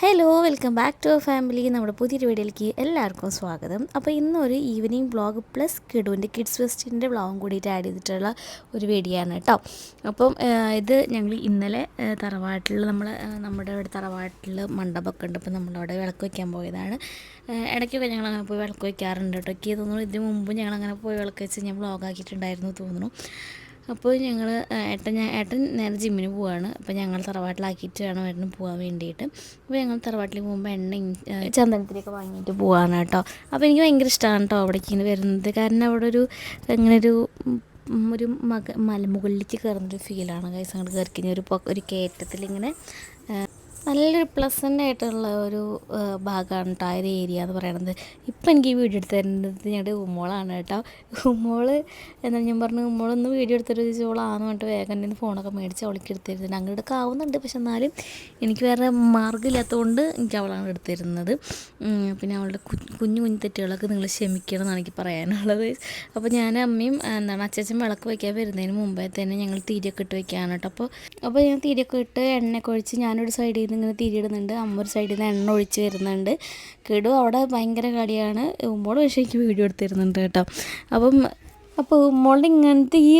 Hello welcome back to family നമ്മുടെ പുതിയൊരു വീഡിയോയിലേക്ക് എല്ലാവർക്കും സ്വാഗതം. അപ്പോൾ ഇന്നൊരു ഈവനിങ് ബ്ലോഗ് പ്ലസ് കിഡുവിന്റെ കിഡ്സ് ഫെസ്റ്റിന്റെ ബ്ലോഗും കൂടിയിട്ട് ആഡ് ചെയ്തിട്ടുള്ള ഒരു വീഡിയോ ആണ് കേട്ടോ. അപ്പം ഇത് ഞങ്ങൾ ഇന്നലെ തറവാട്ടിൽ നമ്മൾ നമ്മുടെ ഇവിടെ തറവാട്ടിൽ മണ്ഡപമൊക്കെ ഉണ്ട്. അപ്പോൾ നമ്മളവിടെ വിളക്ക് വയ്ക്കാൻ പോയതാണ്. ഇടയ്ക്കൊക്കെ ഞങ്ങൾ അങ്ങനെ പോയി വിളക്ക് വയ്ക്കാറുണ്ട് കേട്ടോ. എനിക്ക് തോന്നുന്നു ഇതിന് മുമ്പ് ഞങ്ങൾ അങ്ങനെ പോയി വിളക്ക് വെച്ച് ഞാൻ വ്ളോഗാക്കിയിട്ടുണ്ടായിരുന്നു തോന്നുന്നു. അപ്പോൾ ഞങ്ങൾ ഏട്ടൻ ഏട്ടൻ നേരെ ജിമ്മിന് പോവാണ്. അപ്പോൾ ഞങ്ങൾ തറവാട്ടിലാക്കിയിട്ട് വേണം ഏട്ടന് പോകാൻ വേണ്ടിയിട്ട്. അപ്പോൾ ഞങ്ങൾ തറവാട്ടിൽ പോകുമ്പോൾ എണ്ണ ചന്ദനത്തിലൊക്കെ വാങ്ങിയിട്ട് പോവാണ് കേട്ടോ. അപ്പോൾ എനിക്ക് ഭയങ്കര ഇഷ്ടമാണ് കേട്ടോ അവിടേക്ക് വരുന്നത്. കാരണം അവിടെ ഒരു ഇങ്ങനെ ഒരു ഒരു മക മലമുകളിലേക്ക് കയറുന്നൊരു ഫീലാണ് കൈസ് അങ്ങോട്ട് കയറി കഴിഞ്ഞാൽ ഒരു ഒരു കയറ്റത്തിലിങ്ങനെ നല്ലൊരു പ്ലസന്റ് ആയിട്ടുള്ള ഒരു ഭാഗമാണ് കേട്ടോ ആ ഒരു ഏരിയ എന്ന് പറയുന്നത് ഇപ്പം എനിക്ക് ഈ വീഡിയോ എടുത്ത് തരുന്നത് ഞങ്ങളുടെ ഉമ്മോളാണ് കേട്ടോ. ഉമ്മോൾ എന്നാൽ ഞാൻ പറഞ്ഞു ഉമ്മോളൊന്ന് വീഡിയോ എടുത്തിട്ട് ചോളാന്ന് പറഞ്ഞിട്ട് വേഗം എന്റെ ഫോണൊക്കെ മേടിച്ച് അവൾക്ക് എടുത്തിരുന്നത് അങ്ങനെ എടുക്കാവുന്നുണ്ട് പക്ഷെ എന്നാലും എനിക്ക് വേറെ മാർഗമില്ലാത്തതുകൊണ്ട് എനിക്ക് അവളാണ് എടുത്തിരുന്നത് പിന്നെ അവളുടെ കുഞ്ഞു കുഞ്ഞു തെറ്റുകളൊക്കെ നിങ്ങൾ ക്ഷമിക്കണം എന്നാണ് എനിക്ക് പറയാനുള്ളത്. അപ്പോൾ ഞാൻ അമ്മയും എന്താണ് അച്ഛച്ചൻ വിളക്ക് വയ്ക്കാൻ വരുന്നതിന് മുമ്പേ തന്നെ ഞങ്ങൾ തീരൊക്കെ ഇട്ട് വെക്കുകയാണ് കേട്ടോ. അപ്പോൾ അപ്പോൾ ഞാൻ തീരൊക്കെ ഇട്ട് എണ്ണയൊക്കെ ഒഴിച്ച് ഞാനൊരു സൈഡിൽ നിന്ന് ഇങ്ങനെ തിരിയിടുന്നുണ്ട്. അമ്മ ഒരു സൈഡിൽ നിന്ന് എണ്ണ ഒഴിച്ച് വരുന്നുണ്ട് കിടു അവിടെ ഭയങ്കര കളിയാണ് ഉമ്മോട് പക്ഷേ എനിക്ക് വീഡിയോ എടുത്തിരുന്നുണ്ട് കേട്ടോ. അപ്പം അപ്പോൾ ഉമ്മോളുടെ ഇങ്ങനത്തെ ഈ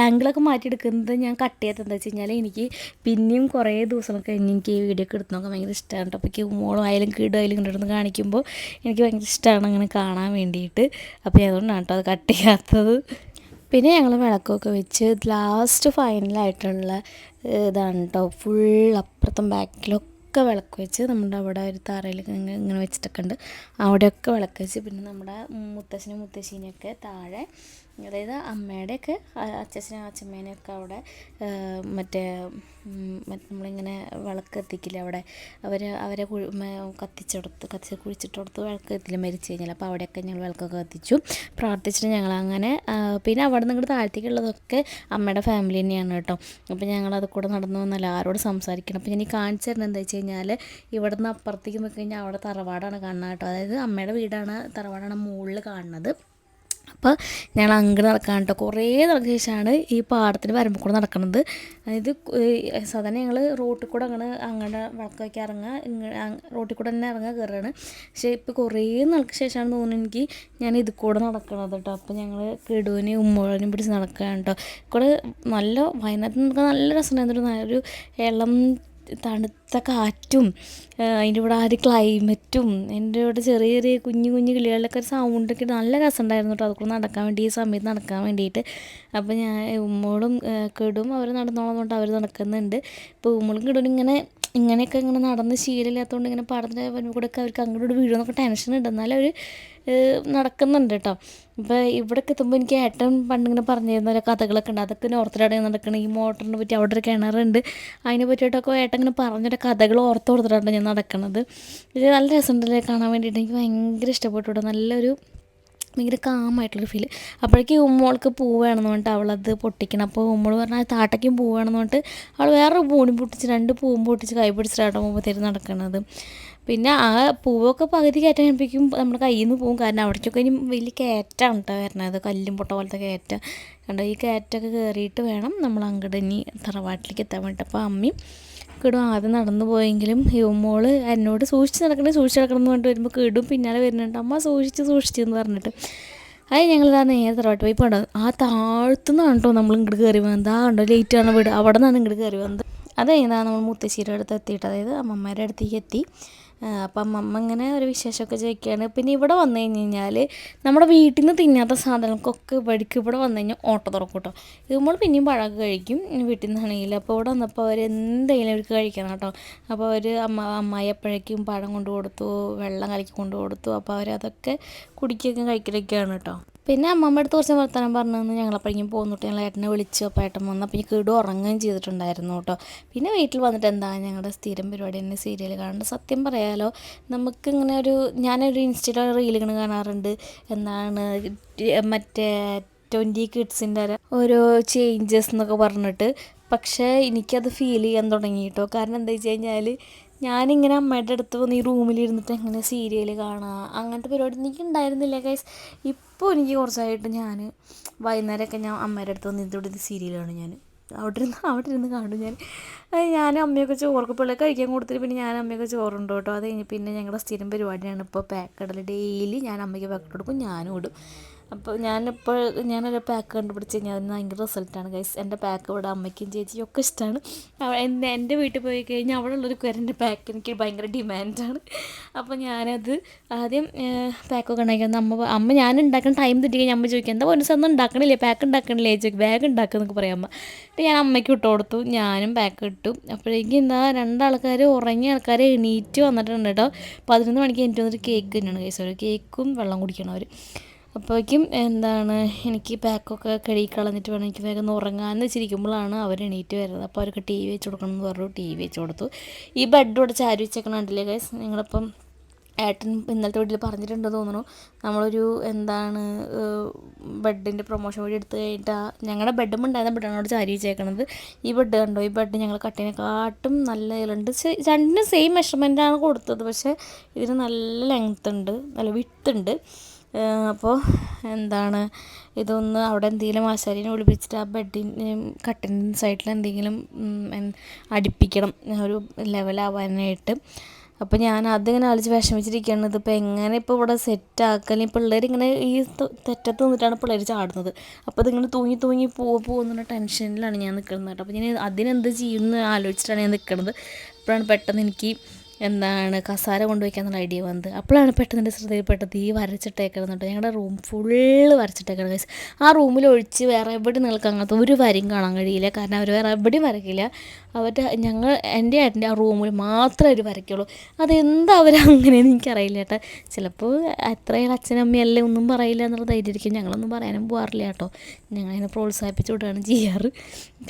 ആംഗിളൊക്കെ മാറ്റിയെടുക്കുന്നത് ഞാൻ കട്ട് ചെയ്യാത്ത എന്താ വെച്ച് കഴിഞ്ഞാൽ എനിക്ക് പിന്നെയും കുറേ ദിവസമൊക്കെ കഴിഞ്ഞ് എനിക്ക് ഈ വീഡിയോ ഒക്കെ എടുത്ത് നോക്കാൻ ഭയങ്കര ഇഷ്ടമാണ് അപ്പോൾ എനിക്ക് ഉമ്മോളും ആയാലും കീടും ഇങ്ങോട്ട് ഇരുന്ന് കാണിക്കുമ്പോൾ എനിക്ക് ഭയങ്കര ഇഷ്ടമാണ് അങ്ങനെ കാണാൻ വേണ്ടിയിട്ട്. അപ്പോൾ അതുകൊണ്ടാണ് കേട്ടോ അത് കട്ട് ചെയ്യാത്തത്. പിന്നെ ഞങ്ങൾ വിളക്കൊക്കെ വെച്ച് ലാസ്റ്റ് ഫൈനലായിട്ടുള്ള ഇതാണ് കേട്ടോ ഫുൾ അപ്പുറത്തും ബാക്കിലൊക്കെ വിളക്ക് വെച്ച് നമ്മുടെ അവിടെ ഒരു തറയിൽ ഇങ്ങനെ വെച്ചിട്ടൊക്കെ ഉണ്ട്. അവിടെയൊക്കെ വിളക്ക് വെച്ച് പിന്നെ നമ്മുടെ മുത്തശ്ശനും മുത്തശ്ശീനെയൊക്കെ താഴെ അതായത് അമ്മയുടെയൊക്കെ അച്ഛനും അച്ഛമ്മേനെയൊക്കെ അവിടെ മറ്റേ നമ്മളിങ്ങനെ വിളക്ക് എത്തിക്കില്ല അവിടെ? അവർ അവരെ കത്തിച്ചെടുത്ത് കത്തിച്ച് കുഴിച്ചിട്ടെടുത്ത് വിളക്ക് കത്തില്ല മരിച്ചു കഴിഞ്ഞാൽ അപ്പോൾ അവിടെയൊക്കെ ഞങ്ങൾ വിളക്കൊക്കെ കത്തിച്ചു. പ്രാർത്ഥിച്ചിട്ട് ഞങ്ങൾ അങ്ങനെ പിന്നെ അവിടെ നിന്ന് ഇങ്ങോട്ട് താഴ്ത്തിക്കുള്ളതൊക്കെ അമ്മയുടെ ഫാമിലി തന്നെയാണ് കേട്ടോ. അപ്പോൾ ഞങ്ങൾ അത് കൂടെ നടന്നു വന്നല്ല ആരോട് സംസാരിക്കണം? അപ്പോൾ ഞാൻ ഈ കാണിച്ചു എന്താ വെച്ച് കഴിഞ്ഞാൽ ഇവിടെ നിന്ന് അപ്പുറത്തേക്ക് നോക്കി അവിടെ തറവാടാണ് കാണുന്നത് കേട്ടോ. അതായത് അമ്മയുടെ വീടാണ് തറവാടാണ് മുകളിൽ കാണുന്നത്. അപ്പോൾ ഞങ്ങൾ അങ്ങനെ നടക്കാൻ കേട്ടോ കുറേ നടക്കുന്ന ശേഷമാണ് ഈ പാടത്തിന് വരമ്പ് കൂടെ നടക്കുന്നത് അതായത് സാധാരണ ഞങ്ങൾ റോട്ടിൽ കൂടെ അങ്ങനെ അങ്ങനെ വിളക്ക് വയ്ക്കാൻ ഇറങ്ങുക ഇങ്ങനെ റോട്ടിൽ കൂടെ തന്നെ ഇറങ്ങുക കയറുകയാണ്. പക്ഷേ ഇപ്പോൾ കുറേ നാൾക്ക് ശേഷമാണ് തോന്നുന്നത് എനിക്ക് ഞാൻ ഇത് കൂടെ നടക്കണത് കേട്ടോ അപ്പോൾ ഞങ്ങൾ കിടുവിനെയും ഉമ്മോളനെയും പിടിച്ച് നടക്കുകയാണ് കേട്ടോ കൂടെ നല്ല വയനാട്ടിൽ നടക്കാൻ നല്ല രസമുണ്ടായിരുന്നു. ഒരു ഇളം തണുത്ത കാറ്റും അതിന്റെ കൂടെ ആ ഒരു ക്ലൈമറ്റും എന്റെ കൂടെ ചെറിയ ചെറിയ കുഞ്ഞു കുഞ്ഞു കിളികളിലൊക്കെ ഒരു സൗണ്ടൊക്കെ നല്ല രസമുണ്ടായിരുന്നു കേട്ടോ. അതൊക്കെ നടക്കാൻ വേണ്ടി ഈ സമയത്ത് നടക്കാൻ വേണ്ടിയിട്ട്. അപ്പോൾ ഞാൻ ഉമ്മോളും കിടും അവർ നടന്നോളന്നുകൊണ്ട് അവർ നടക്കുന്നുണ്ട്. ഇപ്പോൾ ഉമ്മളും കിടും ഇങ്ങനെ ഇങ്ങനെയൊക്കെ ഇങ്ങനെ നടന്ന് ശീലമില്ലാത്തതുകൊണ്ട് ഇങ്ങനെ പാടത്തിന്റെ കൂടെയൊക്കെ അവർക്ക് അങ്ങോട്ട് വീഴുമെന്നൊക്കെ ടെൻഷൻ ഉണ്ട്. എന്നാലും അവർ നടക്കുന്നുണ്ട് കേട്ടോ ഇപ്പോൾ ഇവിടെയൊക്കെ എത്തുമ്പോൾ എനിക്ക് ഏട്ടൻ പണ്ടിങ്ങനെ പറഞ്ഞു തരുന്ന കഥകളൊക്കെ ഉണ്ട്. അതൊക്കെ നോർത്തിലാണ് നടക്കുന്നത് ഈ മോട്ടറിനെ പറ്റി അവിടെ ഒരു കിണറുണ്ട്. അതിനെ പറ്റിയിട്ടൊക്കെ ഏട്ടൻ ഇങ്ങനെ പറഞ്ഞൊരു കഥകൾ ഓർത്ത് ഓർത്തിട്ടാണ് ഞാൻ നടക്കുന്നത് ഇത് നല്ല രസമുണ്ടല്ലേ കാണാൻ വേണ്ടിയിട്ട്. എനിക്ക് ഭയങ്കര ഇഷ്ടപ്പെട്ടു കേട്ടോ നല്ലൊരു ഭയങ്കര കാമായിട്ടുള്ളൊരു ഫീൽ അപ്പോഴേക്കും ഉമ്മോൾക്ക് പൂ വേണമെന്ന് പറഞ്ഞിട്ട് അവളത് പൊട്ടിക്കണം. അപ്പോൾ ഉമ്മോൾ പറഞ്ഞാൽ താട്ടയ്ക്കും പൂ വേണമെന്ന് പറഞ്ഞിട്ട് അവൾ വേറൊരു പൂണി പൊട്ടിച്ച് രണ്ട് പൂവും പൊട്ടിച്ച് കൈ പിടിച്ചിട്ടാണ് മുമ്പത്തേര് നടക്കുന്നത് പിന്നെ ആ പൂവൊക്കെ പകുതി കയറ്റാൻ കഴിയുമ്പോഴേക്കും നമ്മൾ കയ്യിൽ നിന്ന് പോകും കാരണം അവിടേക്കൊക്കെ ഇനി വലിയ കയറ്റാണ് കേട്ടോ വരണത്. കല്ലും പൊട്ട പോലത്തെ കയറ്റ. കണ്ടോ ഈ കയറ്റൊക്കെ കയറിയിട്ട് വേണം നമ്മൾ അങ്ങോട്ട് ഇനി തറവാട്ടിലേക്ക് എത്താൻ വേണ്ടിയിട്ട് അപ്പോൾ അമ്മയും കിടും ആദ്യം നടന്നു പോയെങ്കിലും യുവമോൾ എന്നോട് സൂക്ഷിച്ച് നടക്കണേ സൂക്ഷിച്ച് നടക്കണം എന്ന് പറഞ്ഞിട്ട് വരുമ്പോൾ കിടും. പിന്നാലെ വരുന്നുണ്ട് അമ്മ സൂക്ഷിച്ച് സൂക്ഷിച്ച് എന്ന് പറഞ്ഞിട്ട്. അത് ഇതാ നേരെ തറവാട്ട് പോയി പടം ആ താഴ്ത്തുനിന്നാണ് കേട്ടോ നമ്മൾ ഇങ്ങോട്ട് കയറി വന്നത്. ആ ലേറ്റ് ആണ് വീട്. അവിടെ നിന്നാണ് ഇങ്ങോട്ട് കയറി വന്നത്. അത് കഴിഞ്ഞാൽ നമ്മൾ മുത്തശ്ശിയുടെ അടുത്ത് എത്തിയിട്ട് അതായത് അമ്മമാരുടെ അടുത്തേക്ക് എത്തി. അപ്പം അമ്മ ഇങ്ങനെ ഒരു വിശേഷമൊക്കെ ചോദിക്കുകയാണ്. പിന്നെ ഇവിടെ വന്നു കഴിഞ്ഞ് കഴിഞ്ഞാൽ നമ്മുടെ വീട്ടിൽ നിന്ന് തിന്നാത്ത സാധനങ്ങൾക്കൊക്കെ ഇവിടേക്ക് ഇവിടെ വന്നു കഴിഞ്ഞാൽ ഓട്ട തുറക്കും കേട്ടോ. ഇത് നമ്മൾ പിന്നെയും പഴമൊക്കെ കഴിക്കും വീട്ടിൽ നിന്നാണെങ്കിൽ. അപ്പോൾ ഇവിടെ വന്നപ്പോൾ അവർ എന്തെങ്കിലും അവർക്ക് കഴിക്കണം കേട്ടോ. അപ്പോൾ അവർ അമ്മ അമ്മായി എപ്പോഴേക്കും പഴം കൊണ്ട് കൊടുത്തു വെള്ളം കലക്കി കൊണ്ട് കൊടുത്തു അപ്പോൾ അവരതൊക്കെ കുടിക്കുകയൊക്കെ കഴിക്കലൊക്കെയാണ് കേട്ടോ. പിന്നെ അമ്മമ്മ അടുത്ത് കുറച്ച് വർത്തമാനം പറഞ്ഞു തന്നു ഞങ്ങളപ്പോഴേക്കും പോന്നിട്ട് ഞങ്ങൾ ഏട്ടനെ വിളിച്ചു അപ്പോൾ ഏട്ടൻ വന്നു. അപ്പോൾ എനിക്ക് കിടു ഉറങ്ങുകയും ചെയ്തിട്ടുണ്ടായിരുന്നു കേട്ടോ പിന്നെ വീട്ടിൽ വന്നിട്ട് എന്താ ഞങ്ങളുടെ സ്ഥിരം പരിപാടി തന്നെ സീരിയൽ കാണുന്നത് സത്യം പറയാലോ നമുക്ക് ഇങ്ങനെ ഒരു ഞാനൊരു ഇൻസ്റ്റയിൽ റീലുകൾ കാണാറുണ്ട്. എന്താണ് മറ്റേ ട്വന്റി കിഡ്സിന്റെ ഓരോ ചേഞ്ചസ് എന്നൊക്കെ പറഞ്ഞിട്ട്. പക്ഷേ എനിക്കത് ഫീൽ ചെയ്യാൻ തുടങ്ങി കേട്ടോ കാരണം എന്താ വെച്ച് കഴിഞ്ഞാൽ ഞാനിങ്ങനെ അമ്മയുടെ അടുത്ത് വന്ന് ഈ റൂമിലിരുന്നിട്ട് എങ്ങനെ സീരിയൽ കാണുക അങ്ങനത്തെ പരിപാടി എനിക്ക് ഉണ്ടായിരുന്നില്ല ഗൈസ് ഇപ്പോൾ എനിക്ക് കുറച്ചായിട്ട് ഞാൻ വൈകുന്നേരമൊക്കെ ഞാൻ അമ്മയുടെ അടുത്ത് വന്ന് ഇതിവിടെ സീരിയൽ കാണും ഞാൻ അവിടെ ഇരുന്ന് അവിടെ ഇരുന്ന് കാണും ഞാൻ ഞാൻ അമ്മയൊക്കെ ചോറൊക്കെ പിള്ളേർ കഴിക്കാൻ കൊടുത്തിട്ട് പിന്നെ ഞാൻ അമ്മയൊക്കെ ചോറുണ്ട് കേട്ടോ. അത് കഴിഞ്ഞ് പിന്നെ ഞങ്ങളുടെ സ്ഥിരം പരിപാടിയാണ് ഇപ്പോൾ പാക്കടൽ ഡെയിലി ഞാൻ അമ്മയ്ക്ക് പാക്കറ്റ് കൊടുക്കും ഞാനും ഇടും. അപ്പോൾ ഞാനിപ്പോൾ ഞാനൊരു പാക്ക് കണ്ടുപിടിച്ച് കഴിഞ്ഞാൽ അതിന് ഭയങ്കര റിസൾട്ടാണ് ഗൈസ് എന്റെ പാക്ക് ഇവിടെ അമ്മയ്ക്കും ചേച്ചിയും ഒക്കെ ഇഷ്ടമാണ്. എന്റെ എന്റെ വീട്ടിൽ പോയി കഴിഞ്ഞാൽ അവിടെ ഉള്ളൊരു കുരന്റെ പാക്ക് എനിക്ക് ഭയങ്കര ഡിമാൻഡാണ് അപ്പോൾ ഞാനത് ആദ്യം പാക്കൊക്കെ ഉണ്ടാക്കിയത് അമ്മ അമ്മ ഞാൻ ഉണ്ടാക്കുന്ന ടൈം തെറ്റി കഴിഞ്ഞാൽ അമ്മ ചോദിക്കും എന്താ പോലീസ് ഒന്നും ഉണ്ടാക്കണില്ലേ? പാക്ക് ഉണ്ടാക്കണില്ലേ? ചോദിക്കും ബാഗ് ഉണ്ടാക്കുന്നൊക്കെ പറയാം അമ്മ. എന്നിട്ട് ഞാൻ അമ്മയ്ക്ക് ഇട്ട് കൊടുത്തു. ഞാനും പാക്ക് ഇട്ടു. അപ്പോഴേക്കും എന്താ രണ്ടാൾക്കാർ ഉറങ്ങിയ ആൾക്കാർ എണീറ്റ് വന്നിട്ടുണ്ട് കേട്ടോ. പതിനൊന്ന് മണിക്ക് എനിക്ക് വന്നിട്ട് കേക്ക് തന്നെയാണ് കേസ് കേക്കും വെള്ളം കുടിക്കണം അവർ അപ്പോഴേക്കും എന്താണ് എനിക്ക് പാക്കൊക്കെ കഴുകി കളഞ്ഞിട്ട് വേണം എനിക്ക് വേഗം ഉറങ്ങാമെന്ന് വെച്ചിരിക്കുമ്പോഴാണ് അവർ എണീറ്റ് വരുന്നത്. അപ്പോൾ അവർക്ക് ടി വി വെച്ച് കൊടുക്കണം എന്ന് പറഞ്ഞു. ടി വി വെച്ച് കൊടുത്തു. ഈ ബെഡ് ഇവിടെ ചാരി വെച്ചേക്കണം കണ്ടില്ലേ ഗൈസ് നിങ്ങളിപ്പം ഏട്ടൻ ഇന്നലത്തെ വീട്ടിൽ പറഞ്ഞിട്ടുണ്ട് തോന്നുന്നു. നമ്മളൊരു എന്താണ് ബെഡിന്റെ പ്രൊമോഷൻ വഴി എടുത്ത് കഴിഞ്ഞിട്ട് ഞങ്ങളുടെ ബെഡും ഉണ്ടായിരുന്ന ബെഡാണ് ചാരി വെച്ചേക്കണത്. ഈ ബെഡ് കണ്ടോ? ഈ ബെഡ് ഞങ്ങൾ കട്ടിനെക്കാട്ടും നല്ല ഇതിലുണ്ട് രണ്ടിനും സെയിം മെഷർമെന്റാണ് കൊടുത്തത്. പക്ഷേ ഇതിന് നല്ല ലെങ്ത് ഉണ്ട് നല്ല വിട്ട് ഉണ്ട്. അപ്പോൾ എന്താണ്? ഇതൊന്ന് അവിടെ എന്തെങ്കിലും ആശാരിനെ വിളിപ്പിച്ചിട്ട് ആ ബെഡിന് കട്ടിന്റെ സൈഡിൽ എന്തെങ്കിലും അടിപ്പിക്കണം. ഒരു ലെവലാവാനായിട്ട് അപ്പോൾ ഞാൻ അതിങ്ങനെ ആലോചിച്ച് വിഷമിച്ചിരിക്കുകയാണ്. ഇതിപ്പോൾ എങ്ങനെ ഇപ്പോൾ ഇവിടെ സെറ്റ് ആക്കൽ ഈ പിള്ളേർ ഇങ്ങനെ ഈ തെറ്റത്ത് നിന്നിട്ടാണ് പിള്ളേർ ചാടുന്നത്. അപ്പോൾ അതിങ്ങനെ തൂങ്ങി തൂങ്ങി പോവുക പോകുന്ന ടെൻഷനിലാണ് ഞാൻ നിൽക്കുന്നത് കേട്ടോ. അപ്പോൾ ഞാൻ അതിനെന്ത് ചെയ്യുമെന്ന് ആലോചിച്ചിട്ടാണ് ഞാൻ നിൽക്കുന്നത്. അപ്പോഴാണ് പെട്ടെന്ന് എനിക്ക് എന്താണ് കസാര കൊണ്ടുവയ്ക്കാന്നുള്ള ഐഡിയ വന്നത്. അപ്പോഴാണ് പെട്ടെന്ന് എന്റെ ശ്രദ്ധയിൽപ്പെട്ടത് ഈ വരച്ചിട്ടേക്കണം ഞങ്ങളുടെ റൂം ഫുള്ള് വരച്ചിട്ടേക്കണം ഗൈസ് ആ റൂമിൽ ഒഴിച്ച് വേറെ എവിടെ നിങ്ങൾക്ക് അങ്ങനത്തെ ഒരു വരയും കാണാൻ കഴിയില്ല. കാരണം അവർ വേറെ എവിടെയും വരയ്ക്കില്ല. അവരുടെ ഞങ്ങൾ എന്റെ ഏട്ടന്റെ ആ റൂമിൽ മാത്രമേ അവർ വരയ്ക്കുള്ളൂ. അതെന്താ അവർ അങ്ങനെയെന്ന് എനിക്കറിയില്ല കേട്ടോ. ചിലപ്പോൾ അത്രയും അച്ഛനമ്മയല്ലേ ഒന്നും പറയില്ല എന്നുള്ള ധൈര്യമായിരിക്കും. ഞങ്ങളൊന്നും പറയാനും പോകാറില്ല കേട്ടോ. ഞങ്ങളതിനെ പ്രോത്സാഹിപ്പിച്ചു വിടുകയാണ് ചെയ്യാറ്.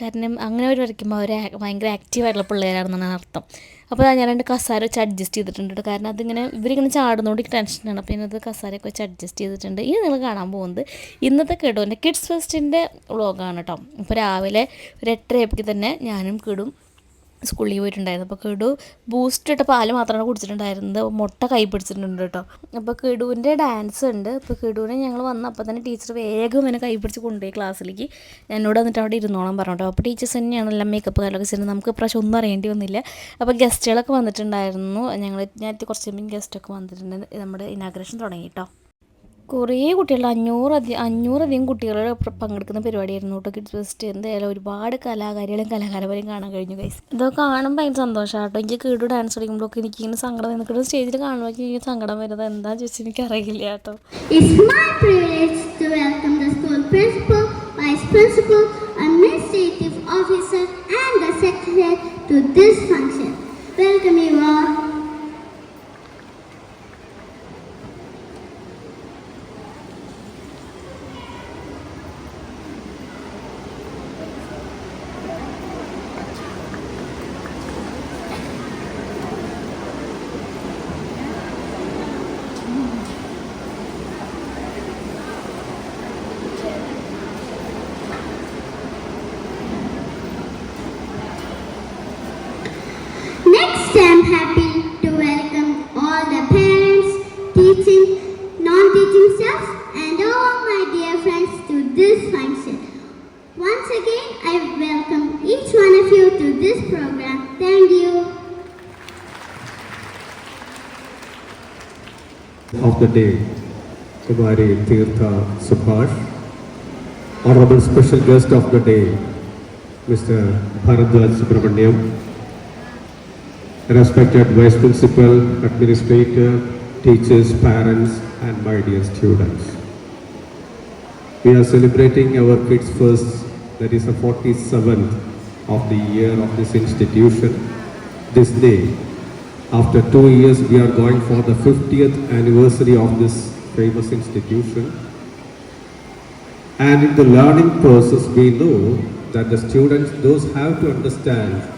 കാരണം അങ്ങനെ അവർ വരയ്ക്കുമ്പോൾ അവർ ഭയങ്കര ആക്റ്റീവായിട്ടുള്ള പിള്ളേരാണെന്നാണ് അർത്ഥം. അപ്പോൾ ഞാൻ രണ്ട് കസാര വെച്ച് അഡ്ജസ്റ്റ് ചെയ്തിട്ടുണ്ട് കേട്ടോ. കാരണം അതിങ്ങനെ ഇവരിങ്ങനെ ചാടുന്നതുകൊണ്ട് ടെൻഷനാണ് അപ്പോൾ ഇന്നത്തെ കസാരയൊക്കെ വെച്ച് അഡ്ജസ്റ്റ് ചെയ്തിട്ടുണ്ട്. ഇനി നിങ്ങൾ കാണാൻ പോകുന്നത് ഇന്നത്തെ കേട്ടോ എന്റെ കിഡ്സ് ഫെസ്റ്റിന്റെ വ്ളോഗാണ് കേട്ടോ. ഇപ്പോൾ രാവിലെ ഒരു എട്ടരയൊക്കെ തന്നെ ഞാനും കിടും സ്കൂളിൽ പോയിട്ടുണ്ടായിരുന്നു. അപ്പോൾ കിടു ബൂസ്റ്റ് ഇട്ട പാൽ മാത്രമാണ് കുടിച്ചിട്ടുണ്ടായിരുന്നത്. മുട്ട കൈ പിടിച്ചിട്ടുണ്ട് കേട്ടോ. അപ്പോൾ കിടുവിന്റെ ഡാൻസ് ഉണ്ട്. അപ്പോൾ കിടുവിനെ ഞങ്ങൾ വന്നപ്പോൾ തന്നെ ടീച്ചർ വേഗം എന്നെ കൈ പിടിച്ച് കൊണ്ടുപോയി ക്ലാസ്സിലേക്ക് എന്നോട് വന്നിട്ട് അവിടെ ഇരുന്നോളാൻ പറഞ്ഞു കേട്ടോ. അപ്പോൾ ടീച്ചേഴ്സ് തന്നെയാണ് എല്ലാം മേക്കപ്പ് കാര്യമൊക്കെ ചെയ്യുന്നത്. നമുക്ക് ഇപ്രാവശ്യം ഒന്നും അറിയേണ്ടി വന്നില്ല. അപ്പോൾ ഗസ്റ്റുകളൊക്കെ വന്നിട്ടുണ്ടായിരുന്നു. ഞങ്ങൾ ഞാൻ കുറച്ച് മുമ്പ് ഗസ്റ്റൊക്കെ വന്നിട്ടുണ്ട്. നമ്മുടെ ഇനാഗ്രേഷൻ തുടങ്ങി കേട്ടോ. കുറേ കുട്ടികൾ അഞ്ഞൂറധികം അഞ്ഞൂറധികം കുട്ടികൾ പങ്കെടുക്കുന്ന പരിപാടിയായിരുന്നു കേട്ടോ കിഡ്സ് ഫെസ്റ്റ് എന്തായാലും ഒരുപാട് കലാകാരികളും കലാകാരന്മാരും കാണാൻ കഴിഞ്ഞു ഗൈസ് ഇതൊക്കെ കാണുമ്പോൾ ഭയങ്കര സന്തോഷമാണ് കേട്ടോ. എനിക്ക് കീടു ഡാൻസ് കളിക്കുമ്പോഴൊക്കെ എനിക്ക് ഇങ്ങനെ സങ്കടം നിൽക്കുന്നത് സ്റ്റേജിൽ കാണുമ്പോൾ എനിക്ക് സങ്കടം വരുന്നത് എന്താണെന്ന് ചോദിച്ചാൽ എനിക്ക് അറിയില്ല കേട്ടോ to this function. Welcome you all. Happy to welcome all the parents, teaching, non-teaching staff, and all my dear friends to this function. Once again, I welcome each one of you to this program. Thank you. of the day, Kumari Tirtha Subhash. Honorable special guest of the day, Mr. Bharadwaj Subramaniam. Respected Vice Principal, Administrator, teachers, parents, and my dear students. We are celebrating our kids' first, that is the 47th of the year of this institution. This day, after two years, we are going for the 50th anniversary of this famous institution. And in the learning process, we know that the students, those have to understand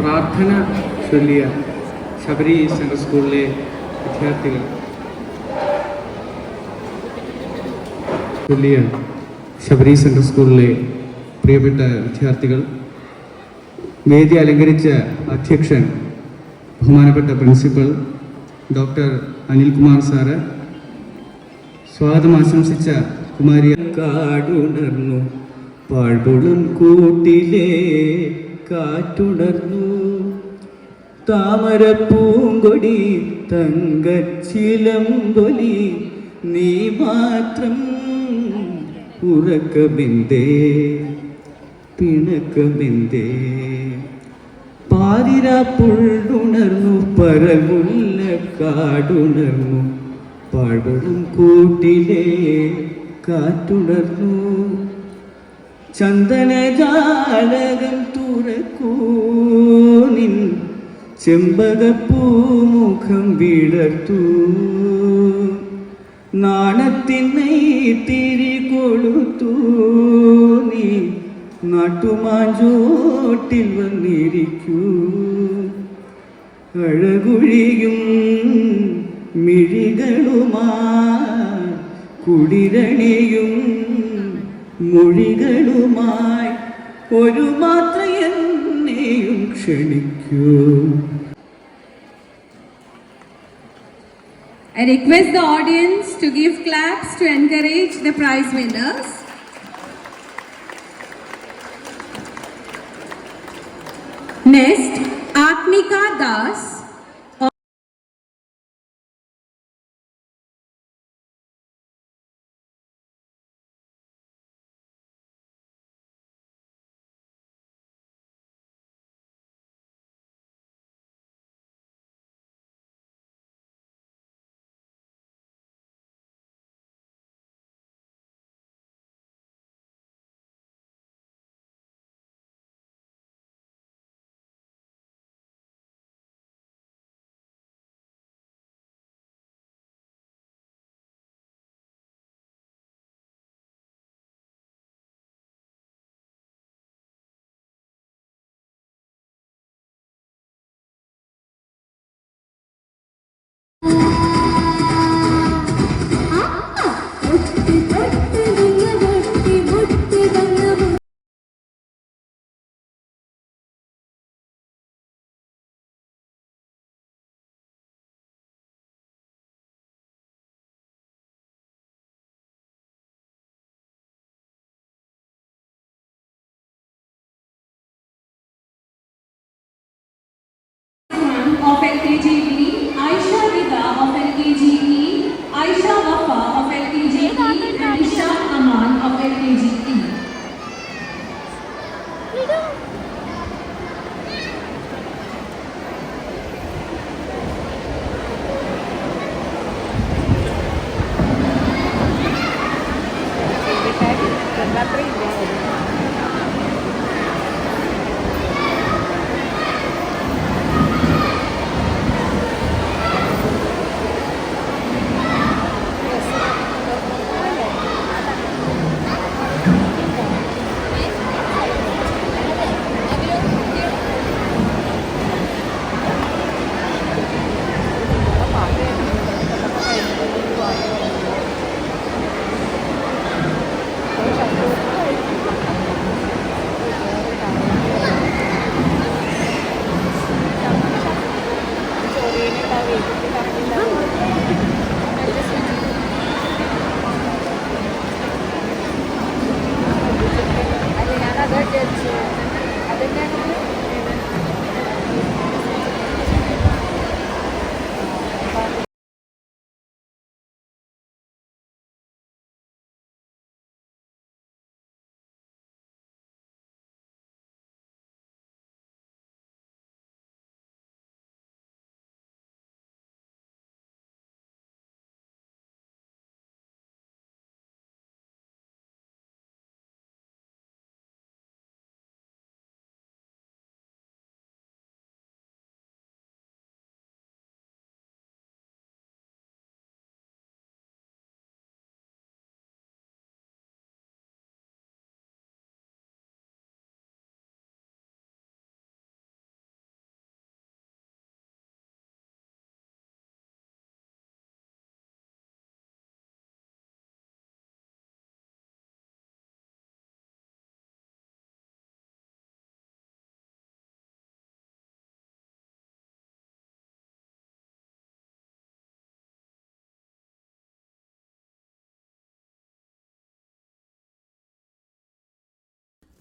പ്രാർത്ഥന ചൊല്ലിയ Sabari central സ്കൂളിലെ വിദ്യാർത്ഥികൾ. ചൊല്ലിയ Sabari central സ്കൂളിലെ പ്രിയപ്പെട്ട വിദ്യാർത്ഥികൾ. വേദി അലങ്കരിച്ച അധ്യക്ഷൻ ബഹുമാനപ്പെട്ട പ്രിൻസിപ്പൽ ഡോക്ടർ അനിൽകുമാർ സാറ്. സ്വാഗതം ആശംസിച്ച കുമാരി കാടുണർന്നു പാഴ്പുളം കൂട്ടിലെ കാറ്റുണർന്നു. താമരപ്പൂങ്കൊടി തങ്കച്ചിലമ്പൊലി നീ മാത്രം ഉറക്കമെന്തേ പിണക്കമെന്തേ. പാതിര പരമുല്ല കാടുണർന്നു പാഴ്വടും കൂട്ടിലേ കാറ്റുണർന്നു. ചന്ദനജാലകം തുറക്കൂ നിൻ ചെമ്പകപ്പൂമുഖം വിടർത്തു. നാണത്തിനെ തിരി കൊളുത്തു. നീ നാട്ടുമാഞ്ചോട്ടിൽ വന്നിരിക്കൂ. അഴകുഴിയും മിഴികളുമാ കുടിരണിയും മൊഴികളുമായി ഒരു മാത്ര എന്നെയും ക്ഷണിക്കൂ I request the audience to give claps to encourage the prize winners. Next, Atmika Das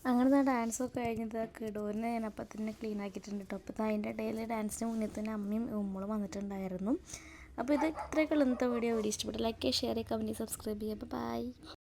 അങ്ങനെ ആ ഡാൻസൊക്കെ കഴിഞ്ഞത് കിടൂരിനെ ഞാൻ അപ്പം തന്നെ ക്ലീൻ ആക്കിയിട്ടുണ്ട് കേട്ടോ അപ്പോൾ അതിന്റെ ഇടയിൽ ഡാൻസിന് മുന്നിൽ തന്നെ അമ്മയും ഉമ്മളും വന്നിട്ടുണ്ടായിരുന്നു. അപ്പോൾ ഇത് ഇത്രയൊക്കെ ഉള്ള ഇന്നത്തെ വീഡിയോ വീഡിയോ ഇഷ്ടപ്പെട്ടു ലൈക്ക് ചെയ്യുക ഷെയർ ചെയ്യുക കമന്റ് സബ്സ്ക്രൈബ് ചെയ്യുക. അപ്പോൾ ബൈ